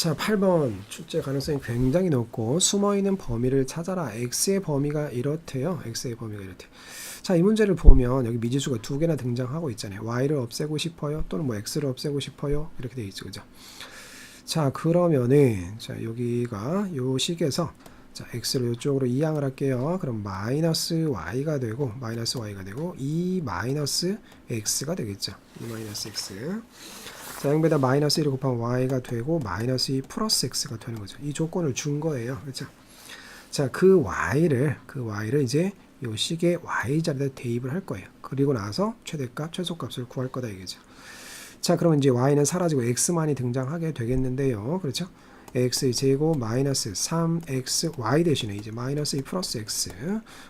자, 8번 출제 가능성이 굉장히 높고 숨어 있는 범위를 찾아라. x의 범위가 이렇대요. x의 범위가 이렇대. 자, 이 문제를 보면 여기 미지수가 두 개나 등장하고 있잖아요. y를 없애고 싶어요. 또는 뭐 x를 없애고 싶어요. 이렇게 돼 있죠. 그죠? 자, 그러면은 자, 여기가 요 식에서 자, x를 이쪽으로 이항을 할게요. 그럼 마이너스 y가 되고 마이너스 y가 되고 2 마이너스 x가 되겠죠. 2 마이너스 x. 자, 0배다 마이너스 1을 곱하면 y가 되고 마이너스 2 플러스 x가 되는 거죠. 이 조건을 준 거예요. 그렇죠? 자, 그 y를 그 y를 이제 요 식의 y 자리에 대입을 할 거예요. 그리고 나서 최대값, 최소값을 구할 거다 이거죠. 자, 그러면 이제 y는 사라지고 x만이 등장하게 되겠는데요. 그렇죠? x 제곱 마이너스 3x y 대신에 이제 마이너스 2 플러스 x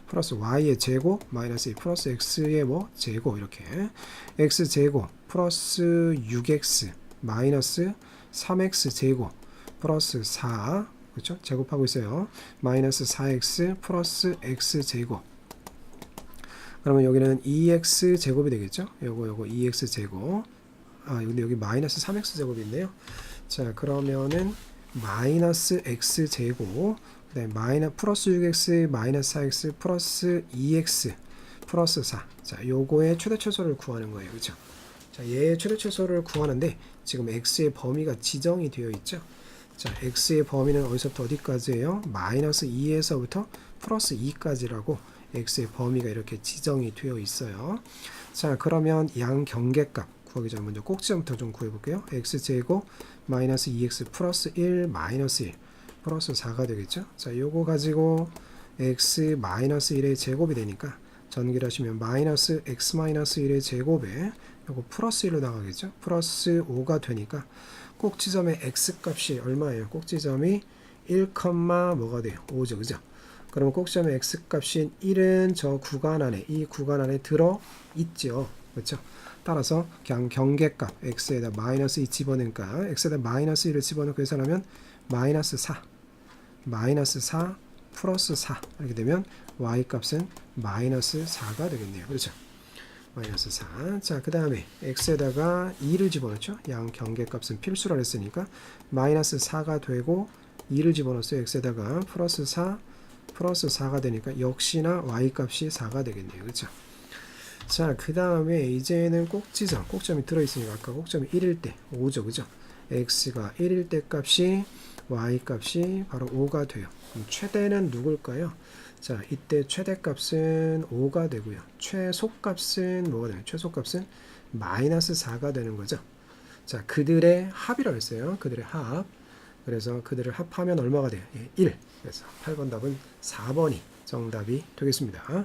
플러스 y의 제곱 마이너스 2 플러스 x의 뭐 제곱 이렇게 x 제곱 플러스 6x 마이너스 3x 제곱 플러스 4 그렇죠? 제곱하고 있어요. 마이너스 4x 플러스 x 제곱 그러면 여기는 2x 제곱이 되겠죠? 요거 요거 2x 제곱 아 근데 여기 마이너스 3x 제곱이 있네요. 자 그러면은 마이너스 x 제곱 그다음에 마이너 플러스 6x 마이너스 4x 플러스 2x 플러스 4. 자, 요거의 최대 최소를 구하는 거예요. 그렇죠? 자, 얘의 최대 최소를 구하는데 지금 x의 범위가 지정이 되어 있죠. 자, x의 범위는 어디서부터 어디까지예요? 마이너스 2에서부터 플러스 2까지라고 x의 범위가 이렇게 지정이 되어 있어요. 자, 그러면 양 경계값 구하기 전에 먼저 꼭지점부터 좀 구해볼게요. x 제곱 마이너스 2x 플러스 1 마이너스 1 플러스 4가 되겠죠. 자, 요거 가지고 x 마이너스 1의 제곱이 되니까 전기를 하시면 마이너스 x 마이너스 1의 제곱에 요거 플러스 1로 나가겠죠. 플러스 5가 되니까 꼭지점의 x 값이 얼마예요? 꼭지점이 1, 뭐가 돼요? 5죠. 그죠? 그러면 꼭지점의 x 값인 1은 저 구간 안에 이 구간 안에 들어 있죠. 그렇죠? 따라서 그냥 경계값 x에다 마이너스 2 집어넣으니까 x에다 마이너스 1을 집어넣고 계산하면 마이너스 4 마이너스 4 플러스 4 이렇게 되면 y 값은 마이너스 4가 되겠네요. 그렇죠? 마이너스 4. 자, 그 다음에 x에다가 2를 집어넣죠. 양 경계값은 필수라 했으니까 마이너스 4가 되고 2를 집어넣었어요. x에다가 플러스 4 플러스 4가 되니까 역시나 y 값이 4가 되겠네요. 그렇죠? 자, 그 다음에 이제는 꼭지점, 꼭점이 들어있으니까 아까 꼭점이 1일 때 5죠. 그죠? x가 1일 때 값이 y 값이 바로 5가 돼요. 최대는 누굴까요? 자, 이때 최대값은 5가 되고요. 최소값은 뭐가 되나요? 최소값은 마이너스 4가 되는 거죠. 자, 그들의 합이라고 했어요. 그들의 합. 그래서 그들을 합하면 얼마가 돼요? 예, 1. 그래서 8번 답은 4번이 정답이 되겠습니다.